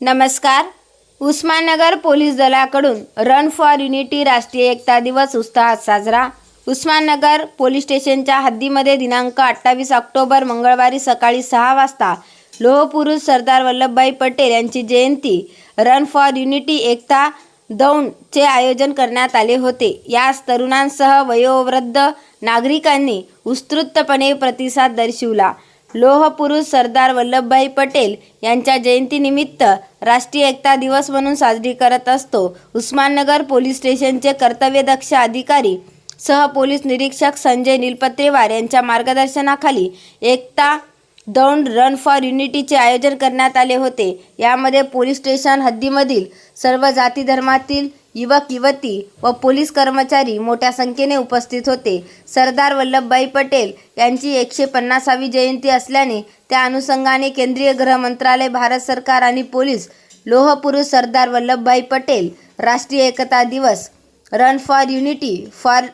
नमस्कार. उस्माननगर पोलीस दलाकडून run for unity राष्ट्रीय एकता दिवस उत्साहात साजरा. उस्माननगर पोलीस स्टेशनच्या हद्दीमध्ये दिनांक अठ्ठावीस ऑक्टोबर मंगळवारी सकाळी सहा वाजता लोहपुरुष सरदार वल्लभभाई पटेल यांची जयंती रन फॉर युनिटी एकता दौंडचे आयोजन करण्यात आले होते. यास तरुणांसह वयोवृद्ध नागरिकांनी उत्स्फूर्तपणे प्रतिसाद दर्शविला. लोहपुरुष सरदार वल्लभभाई पटेल यांच्या जयंतीनिमित्त राष्ट्रीय एकता दिवस म्हणून साजरी करत असतो. उस्माननगर पोलीस स्टेशनचे कर्तव्यदक्ष अधिकारी सह पोलीस निरीक्षक संजय निलपत्रेवार यांच्या मार्गदर्शनाखाली एकता दौंड रन फॉर युनिटीचे आयोजन करण्यात आले होते. यामध्ये पोलीस स्टेशन हद्दीमधील सर्व जाती धर्मातील युवक युवती व पोलीस कर्मचारी मोठ्या संख्येने उपस्थित होते. सरदार वल्लभभाई पटेल यांची एकशे पन्नासावी जयंती असल्याने त्या अनुषंगाने केंद्रीय गृह मंत्रालय भारत सरकार आणि पोलीस लोहपुरुष सरदार वल्लभभाई पटेल राष्ट्रीय एकता दिवस रन फॉर युनिटी फॉर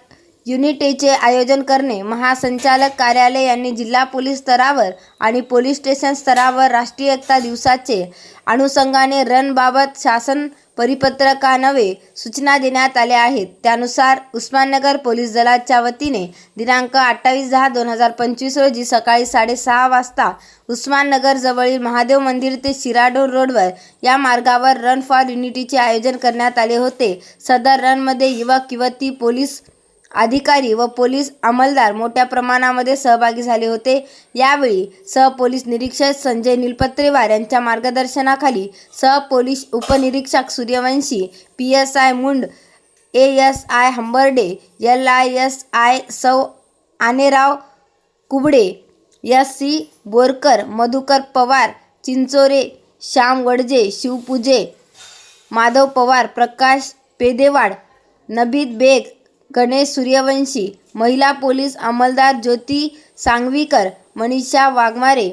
युनिटेचे आयोजन करणे महासंचालक कार्यालय यांनी जिल्हा पोलीस स्तरावर आणि पोलीस स्टेशन स्तरावर राष्ट्रीय एकता दिवसाचे अनुषंगाने रनबाबत शासन परिपत्रकानवे सूचना देण्यात आल्या आहेत. त्यानुसार उस्माननगर पोलीस दलाच्या वतीने दिनांक अठ्ठावीस दहा दोन हजार पंचवीस रोजी सकाळी साडेसहा वाजता उस्माननगर जवळील महादेव मंदिर ते शिराडोर रोडवर या मार्गावर रन फॉर युनिटीचे आयोजन करण्यात आले होते. सदर रनमध्ये युवक युवती पोलीस अधिकारी व पोलीस अंमलदार मोठ्या प्रमाणामध्ये सहभागी झाले होते. यावेळी सहपोलीस निरीक्षक संजय निलपत्रेवार यांच्या मार्गदर्शनाखाली सहपोलीस उपनिरीक्षक Suryavanshi P S I Mund A S I Hambarde L I S I सौ आनेराव कुबडे एस सी बोरकर मधुकर पवार चिंचोरे श्याम वडजे शिवपूजे माधव पवार प्रकाश पेदेवाड नबीद बेग गणेश सूर्यवंशी महिला पोलीस अंमलदार ज्योती सांगवीकर मनीषा वाघमारे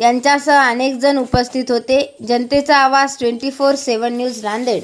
यांच्यासह अनेक जण उपस्थित होते. जनतेचा आवाज twenty four seven news Nanded.